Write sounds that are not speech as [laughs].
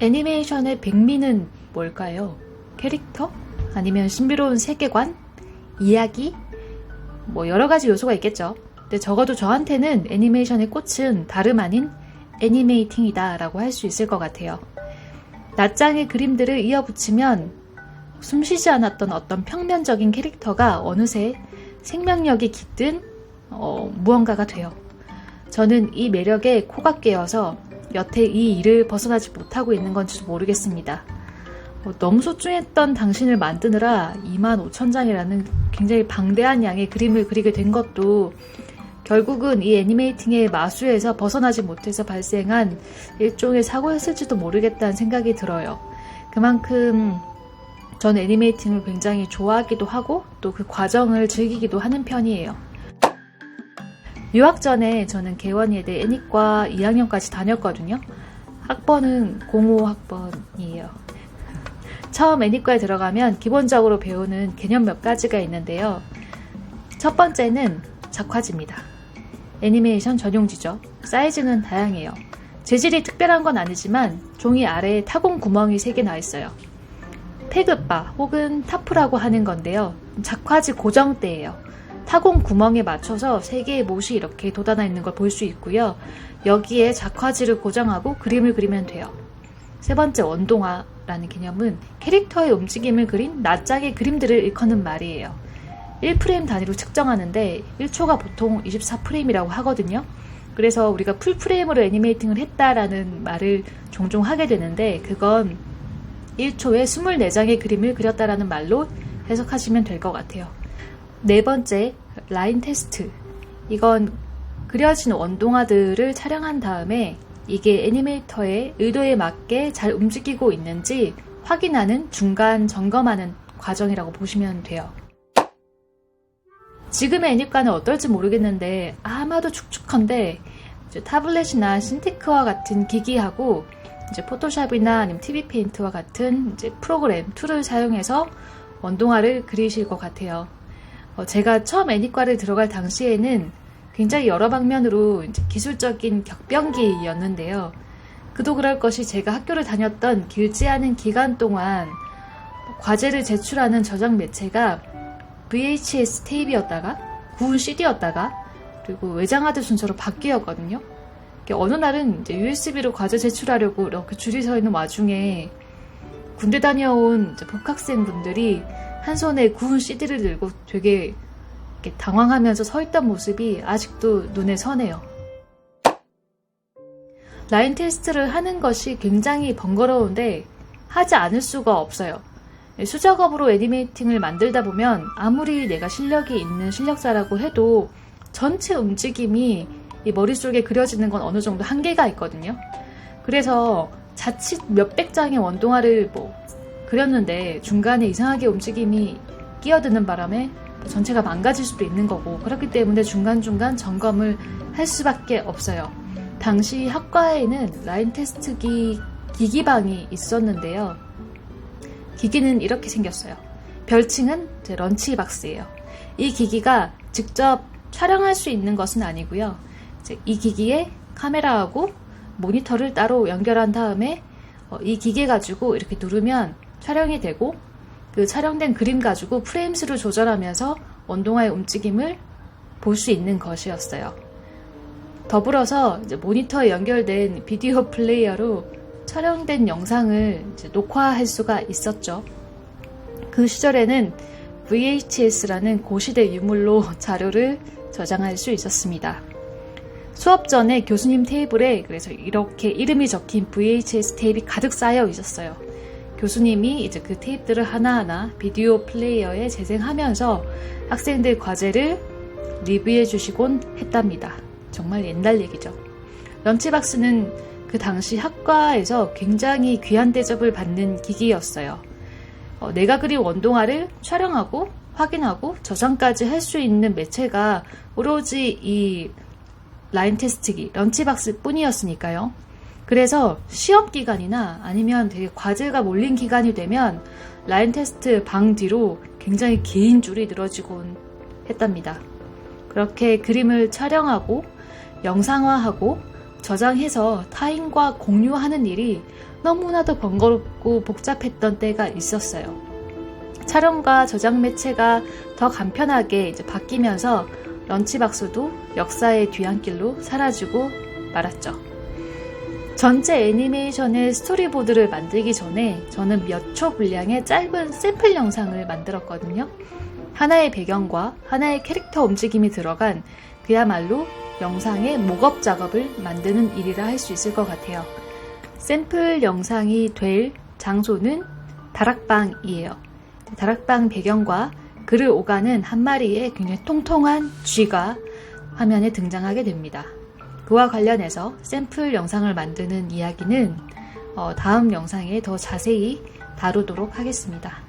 애니메이션의 백미는 뭘까요? 캐릭터? 아니면 신비로운 세계관? 이야기? 뭐 여러 가지 요소가 있겠죠. 근데 적어도 저한테는 애니메이션의 꽃은 다름 아닌 애니메이팅이다 라고 할 수 있을 것 같아요. 낱장의 그림들을 이어붙이면 숨 쉬지 않았던 어떤 평면적인 캐릭터가 어느새 생명력이 깃든 어, 무언가가 돼요. 저는 이 매력에 코가 깨어서 여태 이 일을 벗어나지 못하고 있는 건지 모르겠습니다. 어, 너무 소중했던 당신을 만드느라 2만 5천 장이라는 굉장히 방대한 양의 그림을 그리게 된 것도 결국은 이 애니메이팅의 마수에서 벗어나지 못해서 발생한 일종의 사고였을지도 모르겠다는 생각이 들어요. 그만큼 전 애니메이팅을 굉장히 좋아하기도 하고 또 그 과정을 즐기기도 하는 편이에요. 유학 전에 저는 개원예대 애니과 2학년까지 다녔거든요. 학번은 05 학번이에요. 처음 애니과에 들어가면 기본적으로 배우는 개념 몇 가지가 있는데요. 첫 번째는 작화지입니다. 애니메이션 전용지죠. 사이즈는 다양해요. 재질이 특별한 건 아니지만 종이 아래에 타공 구멍이 3개 나 있어요. 페그바 혹은 타프라고 하는 건데요. 작화지 고정대예요. 타공 구멍에 맞춰서 3개의 못이 이렇게 돋아나 있는 걸 볼 수 있고요. 여기에 작화지를 고정하고 그림을 그리면 돼요. 세 번째 원동화라는 개념은 캐릭터의 움직임을 그린 낱장의 그림들을 일컫는 말이에요. 1프레임 단위로 측정하는데 1초가 보통 24프레임이라고 하거든요. 그래서 우리가 풀프레임으로 애니메이팅을 했다라는 말을 종종 하게 되는데 그건 1초에 24장의 그림을 그렸다라는 말로 해석하시면 될 것 같아요. 네 번째, 라인 테스트. 이건 그려진 원동화들을 촬영한 다음에 이게 애니메이터의 의도에 맞게 잘 움직이고 있는지 확인하는 중간 점검하는 과정이라고 보시면 돼요. 지금의 애니과는 어떨지 모르겠는데 아마도 축축한데 타블렛이나 신테크와 같은 기기하고 이제 포토샵이나 아니면 TV 페인트와 같은 이제 프로그램 툴을 사용해서 원동화를 그리실 것 같아요. 어, 제가 처음 애니과를 들어갈 당시에는 굉장히 여러 방면으로 기술적인 격변기였는데요. 그도 그럴 것이 제가 학교를 다녔던 길지 않은 기간 동안 과제를 제출하는 저장 매체가 VHS 테이프였다가 구운 CD였다가 그리고 외장하드 순서로 바뀌었거든요. 어느 날은 USB로 과제 제출하려고 이렇게 줄이 서 있는 와중에 군대 다녀온 복학생 분들이 한 손에 구운 CD를 들고 되게 당황하면서 서 있던 모습이 아직도 눈에 선해요. 라인 테스트를 하는 것이 굉장히 번거로운데 하지 않을 수가 없어요. 수작업으로 애니메이팅을 만들다 보면 아무리 내가 실력이 있는 실력자라고 해도 전체 움직임이 이 머릿속에 그려지는 건 어느 정도 한계가 있거든요. 그래서 자칫 몇백 장의 원동화를 뭐 그렸는데 중간에 이상하게 움직임이 끼어드는 바람에 전체가 망가질 수도 있는 거고 그렇기 때문에 중간중간 점검을 할 수밖에 없어요. 당시 학과에는 라인 테스트기 기기방이 있었는데요. 기기는 이렇게 생겼어요. 별칭은 런치박스예요. 이 기기가 직접 촬영할 수 있는 것은 아니고요. 이 기기에 카메라하고 모니터를 따로 연결한 다음에 어, 이 기계 가지고 이렇게 누르면 촬영이 되고 그 촬영된 그림 가지고 프레임 수를 조절하면서 원동화의 움직임을 볼 수 있는 것이었어요. 더불어서 모니터에 연결된 비디오 [laughs] 플레이어로 촬영된 영상을 녹화할 수가 있었죠. 그 시절에는 VHS라는 고시대 유물로 [laughs] 자료를 저장할 수 있었습니다. 수업 전에 교수님 테이블에 그래서 이렇게 이름이 적힌 VHS 테이프가 가득 쌓여 있었어요. 교수님이 이제 그 테이프들을 하나하나 비디오 플레이어에 재생하면서 학생들 과제를 리뷰해 주시곤 했답니다. 정말 옛날 얘기죠. 런치박스는 그 당시 학과에서 굉장히 귀한 대접을 받는 기기였어요. 어, 내가 그린 원동화를 촬영하고 확인하고 저장까지 할 수 있는 매체가 오로지 이 라인 테스트기, 런치박스 뿐이었으니까요. 그래서 시험 기간이나 아니면 되게 과제가 몰린 기간이 되면 라인 테스트 방 뒤로 굉장히 긴 줄이 늘어지곤 했답니다. 그렇게 그림을 촬영하고 영상화하고 저장해서 타인과 공유하는 일이 너무나도 번거롭고 복잡했던 때가 있었어요. 촬영과 저장 매체가 더 간편하게 바뀌면서 런치박스도 역사의 뒤안길로 사라지고 말았죠. 전체 애니메이션의 스토리보드를 만들기 전에 저는 몇 초 분량의 짧은 샘플 영상을 만들었거든요. 하나의 배경과 하나의 캐릭터 움직임이 들어간 그야말로 영상의 목업 작업을 만드는 일이라 할 수 있을 것 같아요. 샘플 영상이 될 장소는 다락방이에요. 다락방 배경과 그를 오가는 한 마리의 굉장히 통통한 쥐가 화면에 등장하게 됩니다. 그와 관련해서 샘플 영상을 만드는 이야기는 어, 다음 영상에 더 자세히 다루도록 하겠습니다.